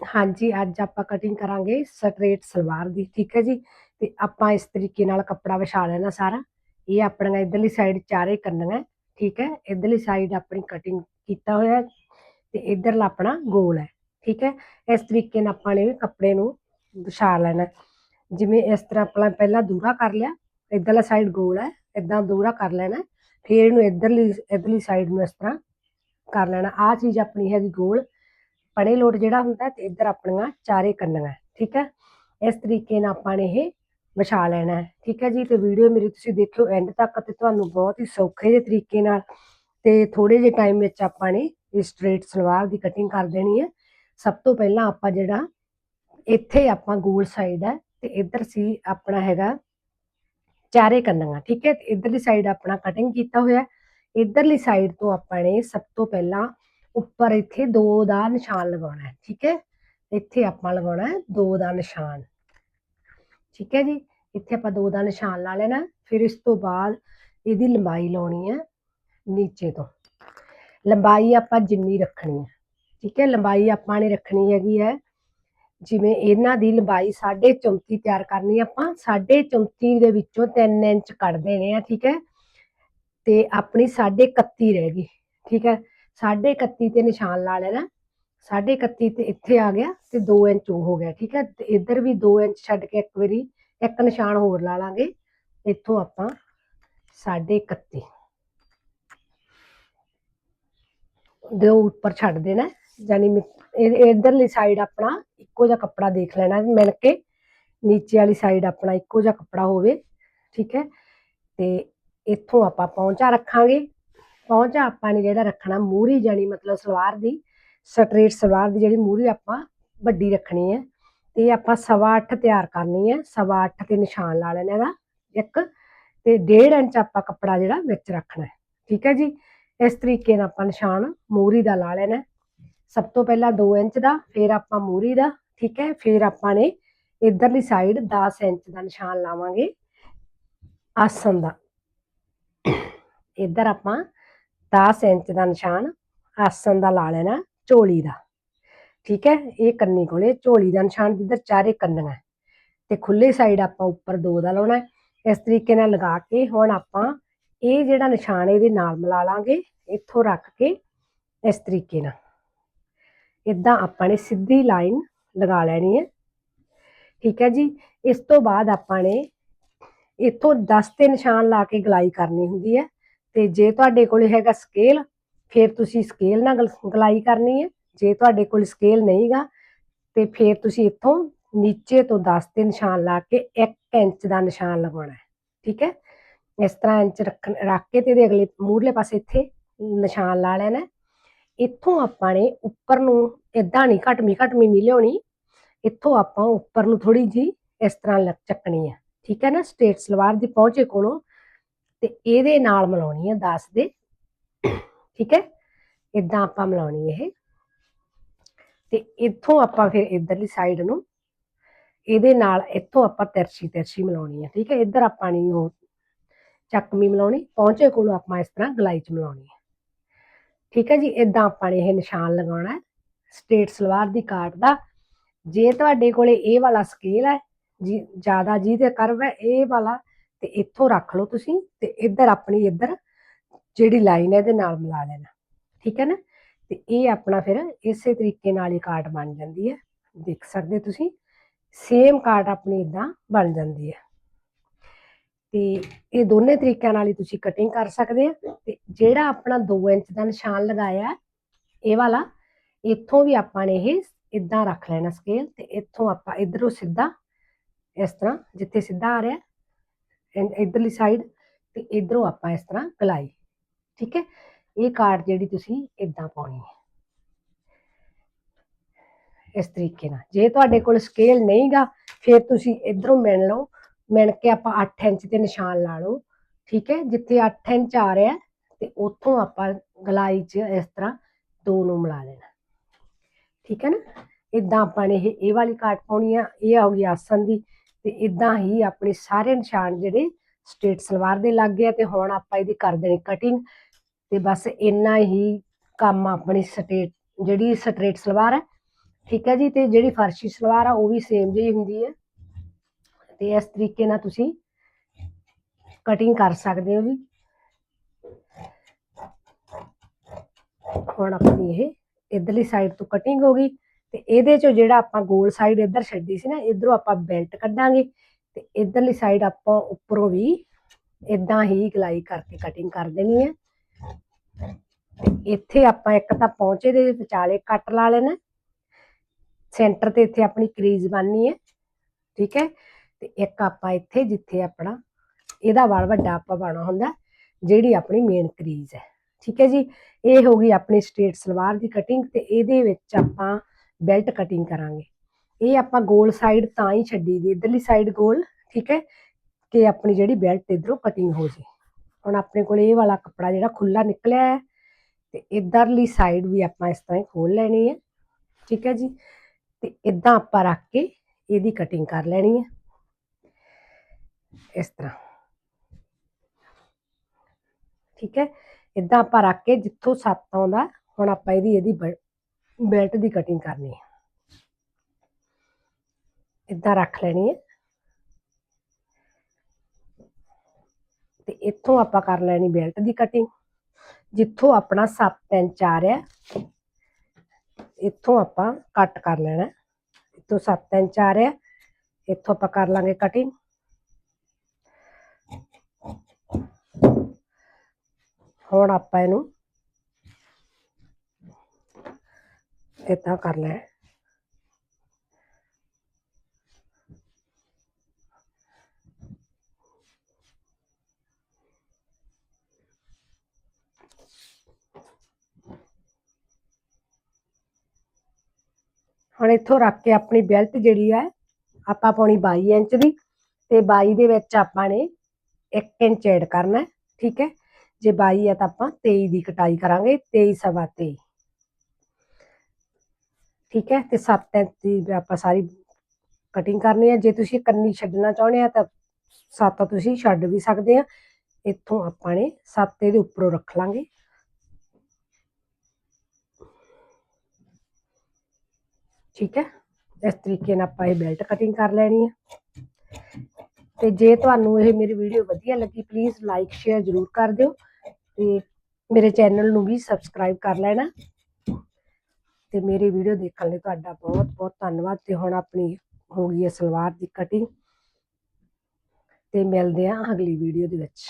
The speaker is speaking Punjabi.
ਹਾਂਜੀ, ਅੱਜ ਆਪਾਂ ਕਟਿੰਗ ਕਰਾਂਗੇ ਸਟ੍ਰੇਟ ਸਲਵਾਰ ਦੀ, ਠੀਕ ਹੈ ਜੀ? ਤੇ ਆਪਾਂ ਇਸ ਤਰੀਕੇ ਨਾਲ ਕੱਪੜਾ ਵਿਛਾ ਲੈਣਾ ਸਾਰਾ। ਇਹ ਆਪਣੀਆਂ ਇਧਰਲੀ ਸਾਈਡ ਚਾਰੇ ਕਰਨੀਆਂ ਠੀਕ ਹੈ? ਇਧਰਲੀ ਸਾਈਡ ਆਪਣੀ ਕਟਿੰਗ ਕੀਤਾ ਹੋਇਆ ਹੈ ਤੇ ਇਧਰਲਾ ਆਪਣਾ ਗੋਲ ਹੈ, ਠੀਕ ਹੈ? ਇਸ ਤਰੀਕੇ ਨਾਲ ਆਪਾਂ ਨੇ ਕੱਪੜੇ ਨੂੰ ਵਿਛਾ ਲੈਣਾ ਜਿਵੇਂ ਇਸ ਤਰ੍ਹਾਂ ਆਪਾਂ ਪਹਿਲਾਂ ਦੂਰਾ ਕਰ ਲਿਆ, ਇਧਰਲਾ ਸਾਈਡ ਗੋਲ ਹੈ, ਇਦਾਂ ਦੂਰਾ ਕਰ ਲੈਣਾ ਫਿਰ ਇਹਨੂੰ ਇਧਰਲੀ ਇਧਰਲੀ ਸਾਈਡ ਨੂੰ ਇਸ ਤਰ੍ਹਾਂ ਕਰ ਲੈਣਾ। ਆਹ ਚੀਜ਼ ਆਪਣੀ ਹੈਗੀ ਗੋਲ ਪੜੇ ਲੋਟ ਜਿਹੜਾ ਹੁੰਦਾ ਤੇ ਇੱਧਰ ਆਪਣੀਆਂ ਚਾਰੇ ਕੰਨੀਆਂ ਠੀਕ ਹੈ? ਇਸ ਤਰੀਕੇ ਨਾਲ ਆਪਾਂ ਨੇ ਇਹ ਵਿਛਾ ਲੈਣਾ ਹੈ, ਠੀਕ ਹੈ ਜੀ? ਤੇ ਵੀਡੀਓ ਮੇਰੀ ਤੁਸੀਂ ਦੇਖਿਓ ਐਂਡ ਤੱਕ ਤੇ ਤੁਹਾਨੂੰ ਬਹੁਤ ਹੀ ਸੌਖੇ ਜਿਹੇ ਤਰੀਕੇ ਨਾਲ ਤੇ ਥੋੜੇ ਜਿਹੇ ਟਾਈਮ ਵਿੱਚ ਆਪਾਂ ਨੇ ਇਹ ਸਟ੍ਰੇਟ ਸਲਵਾਰ ਦੀ ਕਟਿੰਗ ਕਰ ਦੇਣੀ ਹੈ। ਸਭ ਤੋਂ ਪਹਿਲਾਂ ਆਪਾਂ ਜਿਹੜਾ ਇੱਥੇ ਆਪਾਂ ਗੋਲ ਸਾਈਡ ਹੈ ਤੇ ਇੱਧਰ ਸੀ ਆਪਣਾ ਹੈਗਾ ਚਾਰੇ ਕੰਨੀਆਂ, ਠੀਕ ਹੈ? ਤੇ ਇੱਧਰਲੀ ਸਾਈਡ ਆਪਣਾ ਕਟਿੰਗ ਕੀਤਾ ਹੋਇਆ ਇੱਧਰਲੀ ਸਾਈਡ ਤੋਂ ਆਪਾਂ ਨੇ ਸਭ ਤੋਂ ਪਹਿਲਾਂ ਉੱਪਰ ਇੱਥੇ ਦੋ ਦਾ ਨਿਸ਼ਾਨ ਲਗਾਉਣਾ ਹੈ, ਠੀਕ ਹੈ? ਇੱਥੇ ਆਪਾਂ ਲਗਾਉਣਾ ਹੈ ਦੋ ਦਾ ਨਿਸ਼ਾਨ। ਠੀਕ ਹੈ ਜੀ? ਇੱਥੇ ਆਪਾਂ ਦੋ ਦਾ ਨਿਸ਼ਾਨ ਲਾ ਲੈਣਾ, ਫਿਰ ਇਸ ਤੋਂ ਬਾਅਦ ਇਹਦੀ ਲੰਬਾਈ ਲਾਉਣੀ ਹੈ ਨੀਚੇ ਤੋਂ। ਲੰਬਾਈ ਆਪਾਂ ਜਿੰਨੀ ਰੱਖਣੀ ਹੈ, ਠੀਕ ਹੈ? ਲੰਬਾਈ ਆਪਾਂ ਨੇ ਰੱਖਣੀ ਹੈਗੀ ਹੈ, ਜਿਵੇਂ ਇਹਨਾਂ ਦੀ ਲੰਬਾਈ 34 ਤਿਆਰ ਕਰਨੀ ਹੈ ਆਪਾਂ 34 ਦੇ ਵਿੱਚੋਂ 3 ਇੰਚ ਕੱਢ ਦੇਣੇ ਆ, ਠੀਕ ਹੈ? ਤੇ ਆਪਣੀ 31 ਰਹਿ ਗਈ, ਠੀਕ ਹੈ? ਸਾਢੇ 31 ਤੇ ਨਿਸ਼ਾਨ ਲਾ ਲੈਣਾ। ਸਾਢੇ 31 ਤੇ ਇੱਥੇ ਆ ਗਿਆ ਤੇ 2 ਇੰਚ ਉਹ ਹੋ ਗਿਆ, ਠੀਕ ਹੈ? ਤੇ ਇੱਧਰ ਵੀ 2 ਇੰਚ ਛੱਡ ਕੇ ਇੱਕ ਵਾਰੀ ਇੱਕ ਨਿਸ਼ਾਨ ਹੋਰ ਲਾ ਲਾਂਗੇ। ਇੱਥੋਂ ਆਪਾਂ ਸਾਢੇ 31 ਦੇ ਉੱਪਰ ਛੱਡ ਦੇਣਾ ਯਾਨੀ ਮਿ- ਇਧਰਲੀ ਸਾਈਡ ਆਪਣਾ ਇੱਕੋ ਜਿਹਾ ਕੱਪੜਾ ਦੇਖ ਲੈਣਾ, ਮਿਲ ਕੇ ਨੀਚੇ ਵਾਲੀ ਸਾਈਡ ਆਪਣਾ ਇੱਕੋ ਜਿਹਾ ਕੱਪੜਾ ਹੋਵੇ, ਠੀਕ ਹੈ? ਤੇ ਇੱਥੋਂ ਆਪਾਂ ਪਹੁੰਚਾ ਰੱਖਾਂਗੇ। ਪਹੁੰਚਾ ਆਪਾਂ ਨੇ ਜਿਹੜਾ ਰੱਖਣਾ ਮੂਰੀ ਜਾਣੀ ਮਤਲਬ ਸਲਵਾਰ ਦੀ ਸਟ੍ਰੇਟ ਸਲਵਾਰ ਦੀ ਜਿਹੜੀ ਮੂਰੀ ਆਪਾਂ ਵੱਡੀ ਰੱਖਣੀ ਹੈ। ਤੇ ਆਪਾਂ ਸਵਾ ਅੱਠ ਤਿਆਰ ਕਰਨੀ ਹੈ, ਸਵਾ ਅੱਠ ਤੇ ਨਿਸ਼ਾਨ ਲਾ ਲੈਣਾ ਇਹਦਾ ਇੱਕ ਤੇ ਡੇਢ ਇੰਚ ਆਪਾਂ ਕੱਪੜਾ ਜਿਹੜਾ ਵਿੱਚ ਰੱਖਣਾ ਹੈ। ਠੀਕ ਹੈ ਜੀ? ਇਸ ਤਰੀਕੇ ਨਾਲ ਆਪਾਂ ਨਿਸ਼ਾਨ ਮੂਰੀ ਦਾ ਲਾ ਲੈਣਾ ਸਭ ਤੋਂ ਪਹਿਲਾਂ 2 ਇੰਚ ਦਾ, ਫਿਰ ਆਪਾਂ ਮੂਰੀ ਦਾ, ਠੀਕ ਹੈ? ਫਿਰ ਆਪਾਂ ਨੇ ਇਧਰਲੀ ਸਾਈਡ 10 ਇੰਚ ਦਾ ਨਿਸ਼ਾਨ ਲਾਵਾਂਗੇ। ਆਸਨ ਦਾ। ਇੱਧਰ ਆਪਾਂ 10 ਇੰਚ ਦਾ ਨਿਸ਼ਾਨ ਆਸਨ ਦਾ ਲਾ ਲੈਣਾ, ਝੋਲੀ ਦਾ। ਠੀਕ ਹੈ, ਇਹ ਕੰਨੀ ਕੋਲੇ ਝੋਲੀ ਦਾ ਨਿਸ਼ਾਨ, ਜਿੱਧਰ ਚਾਰੇ ਕੰਨੀਆਂ ਹੈ। ਤੇ ਖੁੱਲੇ ਸਾਈਡ ਆਪਾਂ ਉੱਪਰ ਦੋ ਦਾ ਲਾਉਣਾ ਇਸ ਤਰੀਕੇ ਨਾਲ ਲਗਾ ਕੇ ਹੁਣ ਆਪਾਂ ਇਹ ਜਿਹੜਾ ਨਿਸ਼ਾਨ ਇਹਦੇ ਨਾਲ ਮਿਲਾ ਲਾਂਗੇ, ਇੱਥੋਂ ਰੱਖ ਕੇ ਇਸ ਤਰੀਕੇ ਨਾਲ। ਇਦਾਂ ਆਪਾਂ ਨੇ ਸਿੱਧੀ ਲਾਈਨ ਲਗਾ ਲੈਣੀ ਹੈ। ਠੀਕ ਹੈ ਜੀ, ਇਸ ਤੋਂ ਬਾਅਦ ਆਪਾਂ ਨੇ ਇੱਥੋਂ 10 ਤੇ ਨਿਸ਼ਾਨ ਲਾ ਕੇ ਗਲਾਈ ਕਰਨੀ ਹੁੰਦੀ ਹੈ। ਤੇ ਜੇ ਤੁਹਾਡੇ ਕੋਲ ਹੈਗਾ ਸਕੇਲ ਫਿਰ ਤੁਸੀਂ ਸਕੇਲ ਨਾਲ ਗਲਾਈ ਕਰਨੀ ਹੈ। ਜੇ ਤੁਹਾਡੇ ਕੋਲ ਸਕੇਲ ਨਹੀਂਗਾ, ਤੇ ਫਿਰ ਤੁਸੀਂ ਇੱਥੋਂ ਨੀਚੇ ਤੋਂ 10 ਤੇ ਨਿਸ਼ਾਨ ਲਾ ਕੇ 1 ਇੰਚ ਦਾ ਨਿਸ਼ਾਨ ਲਗਾਉਣਾ ਹੈ। ਠੀਕ ਹੈ? ਇਸ ਤਰ੍ਹਾਂ ਇੰਚ ਰੱਖ ਰੱਖ ਕੇ ਤੇ ਇਹਦੇ ਅਗਲੇ ਮੂਹਰਲੇ ਪਾਸੇ ਇੱਥੇ ਨਿਸ਼ਾਨ ਲਾ ਲੈਣਾ ਇੱਥੋਂ ਆਪਾਂ ਨੇ ਉੱਪਰ ਨੂੰ ਇਦਾਂ ਨਹੀਂ ਘਟਮੀ ਘਟਮੀ ਨਹੀਂ ਲਿਆਉਣੀ। ਇੱਥੋਂ ਆਪਾਂ ਉੱਪਰ ਨੂੰ ਥੋੜੀ ਜੀ ਇਸ ਤਰ੍ਹਾਂ ਲੱਕ ਚੱਕਣੀ ਹੈ। ਠੀਕ ਹੈ ਨਾ? ਸਟੇਟ ਸਲਵਾਰ ਦੀ ਪਹੁੰਚੇ ਕੋਲੋਂ ਤੇ ਇਹਦੇ ਨਾਲ ਮਿਲਾਉਣੀ ਹੈ 10 ਦੇ। ਠੀਕ ਹੈ? ਇਦਾਂ ਆਪਾਂ ਮਿਲਾਉਣੀ ਇਹ। ਤੇ ਇੱਥੋਂ ਆਪਾਂ ਫਿਰ ਇਧਰਲੀ ਸਾਈਡ ਨੂੰ, ਇਹਦੇ ਨਾਲ ਇੱਥੋਂ ਆਪਾਂ ਤਿਰਛੀ ਤਿਰਛੀ ਮਿਲਾਉਣੀ ਹੈ ਠੀਕ ਹੈ? ਇੱਧਰ ਆਪਾਂ ਨਹੀਂ ਉਹ ਚੱਕਮੀ ਮਿਲਾਉਣੀ ਪਹੁੰਚੇ ਕੋਲੋਂ ਆਪਾਂ ਇਸ ਤਰ੍ਹਾਂ ਗਲਾਈ ਚ ਮਿਲਾਉਣੀ ਹੈ ਠੀਕ ਹੈ ਜੀ? ਇਦਾਂ ਆਪਾਂ ਨੇ ਇਹ ਨਿਸ਼ਾਨ ਲਗਾਉਣਾ ਹੈ। ਸਟੇਟ ਸਲਵਾਰ ਦੀ ਕਾਟ ਦਾ। ਜੇ ਤੁਹਾਡੇ ਕੋਲੇ ਇਹ ਵਾਲਾ ਸਕੇਲ ਹੈ, ਜੀ, ਜ਼ਿਆਦਾ ਜਿਹਦੇ ਕਰਵ ਹੈ, ਇਹ ਵਾਲਾ ਤੇ ਇੱਥੋਂ ਰੱਖ ਲਓ ਤੁਸੀਂ ਤੇ ਇੱਧਰ ਆਪਣੀ ਇੱਧਰ ਜਿਹੜੀ ਲਾਈਨ ਹੈ ਇਹਦੇ ਨਾਲ ਮਿਲਾ ਲੈਣਾ, ਠੀਕ ਹੈ ਨਾ? ਤੇ ਇਹ ਆਪਣਾ ਫਿਰ ਇਸੇ ਤਰੀਕੇ ਨਾਲ ਹੀ ਕਾਟ ਬਣ ਜਾਂਦੀ ਹੈ, ਦੇਖ ਸਕਦੇ ਤੁਸੀਂ? ਸੇਮ ਕਾਟ ਆਪਣੀ ਇਦਾਂ ਬਣ ਜਾਂਦੀ ਹੈ। ਤੇ ਇਹ ਦੋਨੇ ਤਰੀਕਿਆਂ ਨਾਲ ਹੀ ਤੁਸੀਂ ਕਟਿੰਗ ਕਰ ਸਕਦੇ ਆ ਤੇ ਜਿਹੜਾ ਆਪਣਾ 2 ਇੰਚ ਦਾ ਨਿਸ਼ਾਨ ਲਗਾਇਆ ਇਹ ਵਾਲਾ, ਇੱਥੋਂ ਵੀ ਆਪਾਂ ਨੇ ਇਹ ਇਦਾਂ ਰੱਖ ਲੈਣਾ ਸਕੇਲ ਤੇ ਇੱਥੋਂ ਆਪਾਂ ਇਧਰੋਂ ਸਿੱਧਾ, ਇਸ ਤਰ੍ਹਾਂ ਜਿੱਥੇ ਸਿੱਧਾ ਆ ਰਿਹਾ ਇੱਧਰਲੀ ਸਾਈਡ ਤੇ ਇਧਰੋਂ ਆਪਾਂ ਇਸ ਤਰ੍ਹਾਂ ਗਲਾਈ ਠੀਕ ਹੈ? ਇਹ ਕਾਰਡ ਜਿਹੜੀ ਤੁਸੀਂ ਇਦਾਂ ਪਾਉਣੀ ਹੈ। ਇਸ ਤਰੀਕੇ ਨਾਲ। ਜੇ ਤੁਹਾਡੇ ਕੋਲ ਸਕੇਲ ਨਹੀਂਗਾ, ਫਿਰ ਤੁਸੀਂ ਇਧਰੋਂ ਮਿਣ ਲਓ। ਮਿਣ ਕੇ ਆਪਾਂ 8 ਇੰਚ ਤੇ ਨਿਸ਼ਾਨ ਲਾ ਲਓ। ਠੀਕ ਹੈ? ਜਿੱਥੇ 8 ਇੰਚ ਆ ਰਿਹਾ ਤੇ ਉੱਥੋਂ ਆਪਾਂ ਗਲਾਈ 'ਚ ਇਸ ਤਰ੍ਹਾਂ ਦੋ ਨੂੰ ਮਿਲਾ ਲੈਣਾ ਠੀਕ ਹੈ ਨਾ? ਇਦਾਂ ਆਪਾਂ ਨੇ ਇਹ ਇਹ ਵਾਲੀ ਕਾਟ ਪਾਉਣੀ ਆ। ਇਹ ਆ ਗਈ ਆਸਨ ਦੀ ਤੇ ਇਦਾਂ ਹੀ ਆਪਣੇ ਸਾਰੇ ਨਿਸ਼ਾਨ ਜਿਹੜੇ ਸਟੇਟ ਸਲਵਾਰ ਦੇ ਲੱਗ ਗਏ ਆ ਤੇ ਹੁਣ ਆਪਾਂ ਇਹਦੀ ਕਰ ਦੇਣੀ ਕਟਿੰਗ ਤੇ ਬਸ ਇੰਨਾ ਹੀ ਕੰਮ ਆਪਣੀ ਸਟੇਟ, ਜਿਹੜੀ ਸਟ੍ਰੇਟ ਸਲਵਾਰ ਹੈ, ਠੀਕ ਹੈ ਜੀ, ਤੇ ਜਿਹੜੀ ਫਰਸ਼ੀ ਸਲਵਾਰ ਆ ਉਹ ਵੀ ਸੇਮ ਜਿਹੀ ਹੁੰਦੀ ਹੈ। ਤੇ ਇਸ ਤਰੀਕੇ ਨਾਲ ਤੁਸੀਂ ਕਟਿੰਗ ਕਰ ਸਕਦੇ ਹੋ ਜੀ। ਹੁਣ ਆਪਣੀ ਇਹ ਇਧਰਲੀ ਸਾਈਡ ਤੋਂ ਕਟਿੰਗ ਹੋ ਗਈ। ਤੇ ਇਹਦੇ ਚੋਂ ਜਿਹੜਾ ਆਪਾਂ ਗੋਲ ਸਾਈਡ ਇੱਧਰ ਛੱਡੀ ਸੀ ਨਾ, ਇਧਰੋਂ ਆਪਾਂ ਬੈਲਟ ਕੱਢਾਂਗੇ ਤੇ ਇਧਰਲੀ ਸਾਈਡ ਆਪਾਂ ਉੱਪਰੋਂ ਵੀ ਇਦਾਂ ਹੀ ਗਲਾਈ ਕਰਕੇ ਕਟਿੰਗ ਕਰ ਦੇਣੀ ਹੈ ਤੇ ਇੱਥੇ ਆਪਾਂ ਇੱਕ ਤਾਂ ਪੌਂਚੇ ਦੇ ਵਿਚਾਲੇ ਕੱਟ ਲਾ ਲੈਣਾ। ਸੈਂਟਰ ਤੇ ਇੱਥੇ ਆਪਣੀ ਕਰੀਜ਼ ਬਣਨੀ ਹੈ ਠੀਕ ਹੈ? ਤੇ ਇੱਕ ਆਪਾਂ ਇੱਥੇ ਜਿੱਥੇ ਆਪਣਾ ਇਹਦਾ ਵਾਲ ਵੱਡਾ ਆਪਾਂ ਪਾਉਣਾ ਹੁੰਦਾ, ਜਿਹੜੀ ਆਪਣੀ ਮੇਨ ਕਰੀਜ਼ ਹੈ, ਠੀਕ ਹੈ ਜੀ? ਇਹ ਹੋ ਗਈ ਆਪਣੀ ਸਟੇਟ ਸਲਵਾਰ ਦੀ ਕਟਿੰਗ ਤੇ ਇਹਦੇ ਵਿੱਚ ਆਪਾਂ ਬੈਲਟ ਕਟਿੰਗ ਕਰਾਂਗੇ। ਇਹ ਆਪਾਂ ਗੋਲ ਸਾਈਡ ਤਾਂ ਹੀ ਛੱਡੀ ਦੀ ਇਧਰਲੀ ਸਾਈਡ ਗੋਲ, ਠੀਕ ਹੈ, ਕਿ ਆਪਣੀ ਜਿਹੜੀ ਬੈਲਟ ਇਧਰੋਂ ਕਟਿੰਗ ਹੋ ਜੇ। ਹੁਣ ਆਪਣੇ ਕੋਲ ਇਹ ਵਾਲਾ ਕੱਪੜਾ ਜਿਹੜਾ ਖੁੱਲਾ ਨਿਕਲਿਆ ਹੈ, ਤੇ ਇਧਰਲੀ ਸਾਈਡ ਵੀ ਆਪਾਂ ਇਸ ਤਰ੍ਹਾਂ ਹੀ ਖੋਲ ਲੈਣੀ ਹੈ, ਠੀਕ ਹੈ ਜੀ। ਤੇ ਇਦਾਂ ਆਪਾਂ ਰੱਖ ਕੇ ਇਹਦੀ ਕਟਿੰਗ ਕਰ ਲੈਣੀ ਹੈ। ਇਸ ਤਰ੍ਹਾਂ। ਠੀਕ ਹੈ, ਇਦਾਂ ਆਪਾਂ ਰੱਖ ਕੇ ਜਿੱਥੋਂ ਸੱਤ ਆਉਂਦਾ, ਹੁਣ ਆਪਾਂ ਇਹਦੀ ਇਹਦੀ ਬੈਲਟ ਦੀ ਕਟਿੰਗ ਕਰਨੀ ਹੈ। ਇਦਾਂ ਰੱਖ ਲੈਣੀ ਹੈ। ਤੇ ਇੱਥੋਂ ਆਪਾਂ ਕਰ ਲੈਣੀ ਬੈਲਟ ਦੀ ਕਟਿੰਗ ਜਿੱਥੋਂ ਆਪਣਾ 7 ਇੰਚ ਆ ਰਿਹਾ ਇੱਥੋਂ ਆਪਾਂ ਕੱਟ ਕਰ ਲੈਣਾ ਇੱਥੋਂ 7 ਇੰਚ ਆ ਰਿਹਾ ਇੱਥੋਂ ਆਪਾਂ ਕਰ ਲਾਂਗੇ ਕਟਿੰਗ ਹੁਣ ਆਪਾਂ ਇਹਨੂੰ ਇਦਾਂ ਕਰ ਲੈ। ਹੁਣ ਇੱਥੋਂ ਰੱਖ ਕੇ ਆਪਣੀ ਬੈਲਟ ਜਿਹੜੀ ਹੈ ਆਪਾਂ ਪਾਉਣੀ 22 ਇੰਚ ਦੀ ਤੇ 22 ਦੇ ਵਿੱਚ ਆਪਾਂ ਨੇ 1 ਇੰਚ ਐਡ ਕਰਨਾ, ਠੀਕ ਹੈ? ਜੇ 22 ਹੈ ਤਾਂ ਆਪਾਂ 23 ਦੀ ਕਟਾਈ ਕਰਾਂਗੇ 23 ਸਵਾ 23 ਠੀਕ ਹੈ? ਤੇ 7 ਇੰਚ ਦੀ ਆਪਾਂ ਸਾਰੀ ਕਟਿੰਗ ਕਰਨੀ ਹੈ। ਜੇ ਤੁਸੀਂ ਕੰਨੀ ਛੱਡਣਾ ਚਾਹੁੰਦੇ ਆ, ਤਾਂ 7 ਤੁਸੀਂ ਛੱਡ ਵੀ ਸਕਦੇ ਆ। ਇੱਥੋਂ ਆਪਾਂ ਨੇ 7 ਇਹਦੇ ਉੱਪਰੋਂ ਰੱਖ ਲਾਂਗੇ। ਠੀਕ ਹੈ? ਇਸ ਤਰੀਕੇ ਨਾਲ ਆਪਾਂ ਇਹ ਬੈਲਟ ਕਟਿੰਗ ਕਰ ਲੈਣੀ ਹੈ। ਤੇ ਜੇ ਤੁਹਾਨੂੰ ਇਹ ਮੇਰੀ ਵੀਡੀਓ ਵਧੀਆ ਲੱਗੀ ਪਲੀਜ਼ ਲਾਈਕ ਸ਼ੇਅਰ ਜ਼ਰੂਰ ਕਰ ਦਿਓ। ਤੇ ਮੇਰੇ ਚੈਨਲ ਨੂੰ ਵੀ ਸਬਸਕ੍ਰਾਈਬ ਕਰ ਲੈਣਾ। ਤੇ ਮੇਰੀ ਵੀਡੀਓ ਦੇਖਣ ਲਈ ਤੁਹਾਡਾ ਬਹੁਤ ਬਹੁਤ ਧੰਨਵਾਦ ਤੇ ਹੁਣ ਆਪਣੀ ਹੋ ਗਈ ਹੈ ਸਲਵਾਰ ਦੀ ਕਟਿੰਗ ਤੇ ਮਿਲਦੇ ਹਾਂ ਅਗਲੀ ਵੀਡੀਓ ਦੇ ਵਿੱਚ।